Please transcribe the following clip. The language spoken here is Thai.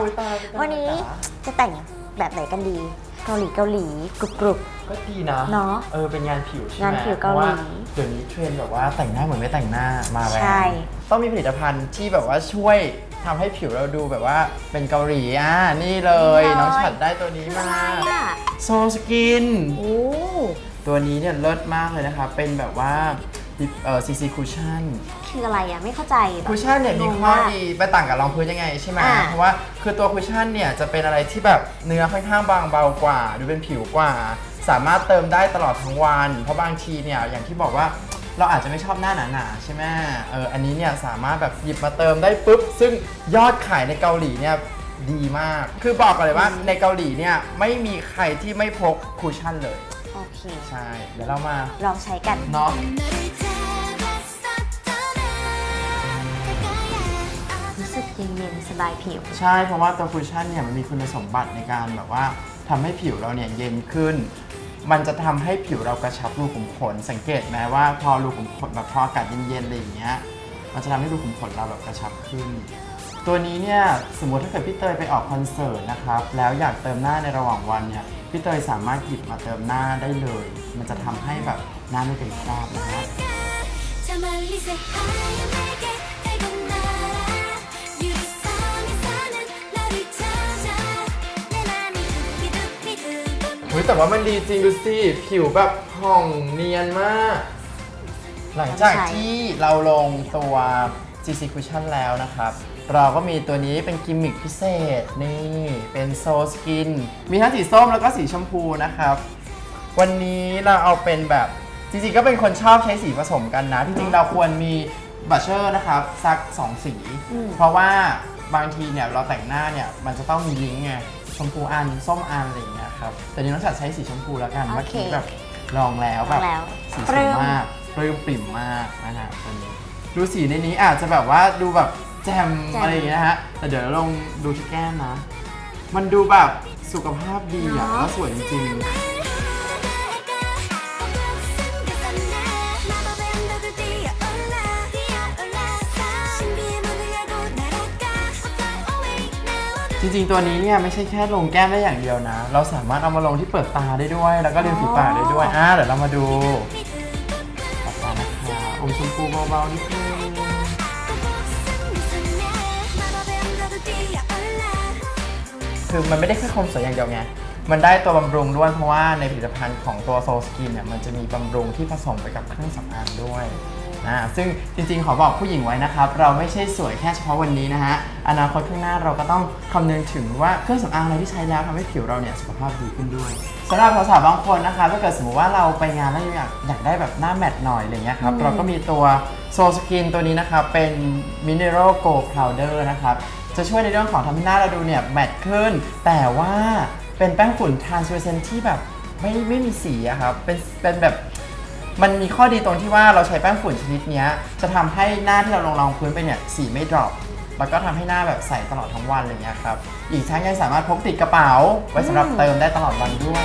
อุ๊ยตายอุ๊ยตายวันนี้จ๋าจะแต่งแบบไหนกันดี เกาหลีเกาหลีกรุบกรุบ ก็ดีนะเนอะเออเป็นงานผิวใช่ไหมงานผิวเกาหลี พระเดี๋ยวนี้เทรนด์แบบว่าแต่งหน้าเหมือนไม่แต่งหน้ามาแล้ใช่วต้องมีผลิตภัณฑ์ที่แบบว่าช่วยทำให้ผิวเราดูแบบว่าเป็นเกาหลีอะนี่เลยน้องฉัดได้ตัวนี้คือมาอะไรอะโซสกิน โอ้ตัวนี้เนี่ยเลิศมากเลยนะคะ เป็นแบบว่าเอ่อซีซีคูชั่น คืออะไรอะไม่เข้าใจแบบคุชชั่นเนี่ยมีงงข้อมากดีไปต่างกับรองพื้นยังไงใช่ไหมอ่า เพราะว่าคือตัวคุชชั่นเนี่ยจะเป็นอะไรที่แบบเนื้อค่อนข้างบางเบากว่า ดูเป็นผิวกว่า สามารถเติมได้ตลอดทั้งวัน เพราะบางทีเนี่ยอย่างที่บอกว่าเราอาจจะไม่ชอบหน้าหนาๆใช่ไหมเอออันนี้เนี่ยสามารถแบบหยิบมาเติมได้ปุ๊บ ซึ่งยอดขายในเกาหลีเนี่ยดีมาก คือบอกก่อนเลยว่าในเกาหลีเนี่ยไม่มีใครที่ไม่พกคุชชั่นเลย โอเค ใช่ เดี๋ยวเรามาลองใช้กัน เนาะรู้สึ เย็นสบายผิว ใช่เพราะว่าตัวคุชชั่นเนี่ยมันมีคุณสมบัติในการแบบว่าทำให้ผิวเราเนี่ยเย็นขึ้น มันจะทำให้ผิวเรากระชับรูขุมขน สังเกตไหมว่าพอรูขุมขนแบบพออากาศเย็นๆอะไรอย่างเงี้ย มันจะทำให้รูขุมขนเราแบบกระชับขึ้น ตัวนี้เนี่ยสมมติถ้าเกิดพี่เตยไปออกคอนเสิร์ตนะครับ แล้วอยากเติมหน้าในระหว่างวันเนี่ย พี่เตยสามารถหยิบมาเติมหน้าได้เลย มันจะทำให้แบบหน้าไม่เป็นคราบนะฮะเฮ้ ยแต่ว่ามันดีจริงดูสิผิวแบบผ่องเนียนมาก หลังจากที่เราลงตัว GC Cushion แล้วนะครับ เราก็มีตัวนี้เป็นกิมมิคพิเศษ นี่เป็นโซสกิน มีทั้งสีส้มแล้วก็สีชมพูนะครับ วันนี้เราเอาเป็นแบบจริงๆก็เป็นคนชอบใช้สีผสมกันนะที่จริงเราควรมีบัชเชอร์นะครับสัก 2 สีอืมเพราะว่าบางทีเนี่ยเราแต่งหน้าเนี่ยมันจะต้องมีลิงก์ไง ชมพูอันส้มอันอะไรอย่างเงี้ยครับแต่นี้น้องจัดใช้สีชมพูแล้วกันโอเค เมื่อกี้แบบลองแล้วแบบลองแล้วสีปสลื้วยมมากปลื้มปริ่มมากนะฮะตัวนี้ดูสีในนี้อาจจะแบบว่าดูแบบแจ่มแจ่ม อะไรอย่างเงี้ยนะฮะแต่เดี๋ยวลองดูที่แก้มนะ มันดูแบบสุขภาพดีอะแล้วสวยจริงๆ จริงๆ ตัวนี้เนี่ยไม่ใช่แค่ลงแก้มได้อย่างเดียวนะ เราสามารถเอามาลงที่เปลือกตาได้ด้วย แล้วก็ริมฝีปากได้ด้วย อ่าเดี๋ยวเรามาดูปากตานะคะอมชมพูเบาๆนิดนึงคือมันไม่ได้แค่ความสวยอย่างเดียวไง มันได้ตัวบำรุงด้วยเพราะว่าในผลิตภัณฑ์ของตัวโซสกินเนี่ยมันจะมีบำรุงที่ผสมไปกับเครื่องสำอางด้วย นะซึ่งจริงๆ ขอบอกผู้หญิงไว้นะครับ เราไม่ใช่สวยแค่เฉพาะวันนี้นะฮะ อนาคตข้างหน้าเราก็ต้องคำนึงถึงว่าเครื่องสำอางอะไรที่ใช้แล้วทำให้ผิวเราเนี่ยสุขภาพดีขึ้นด้วยสำหรับสาวๆบางคนนะคะถ้าเกิดสมมติว่าเราไปงานแล้วอยากอยากได้แบบหน้าแมตต์หน่อยอะไรเงี้ยครับ เราก็มีตัวโซสกินตัวนี้นะครับเป็น Mineral Gold Powder นะครับ จะช่วยในเรื่องของทำให้หน้าเราดูเนี่ยแมตต์ขึ้น แต่ว่าเป็นแป้งฝุ่น translucent ที่แบบไม่ไม่มีสีอะครับ เป็นเป็นแบบ มันมีข้อดีตรงที่ว่าเราใช้แป้งฝุ่นชนิดเนี้ย จะทำให้หน้าที่เราลงรองพื้นไปเนี่ยสีไม่ดรอปแล้วก็ทำให้หน้าแบบใสตลอดทั้งวันอะไรเงี้ยครับ อีกทั้งยังสามารถพกติดกระเป๋า ไว้สำหรับเติมได้ตลอดวันด้วย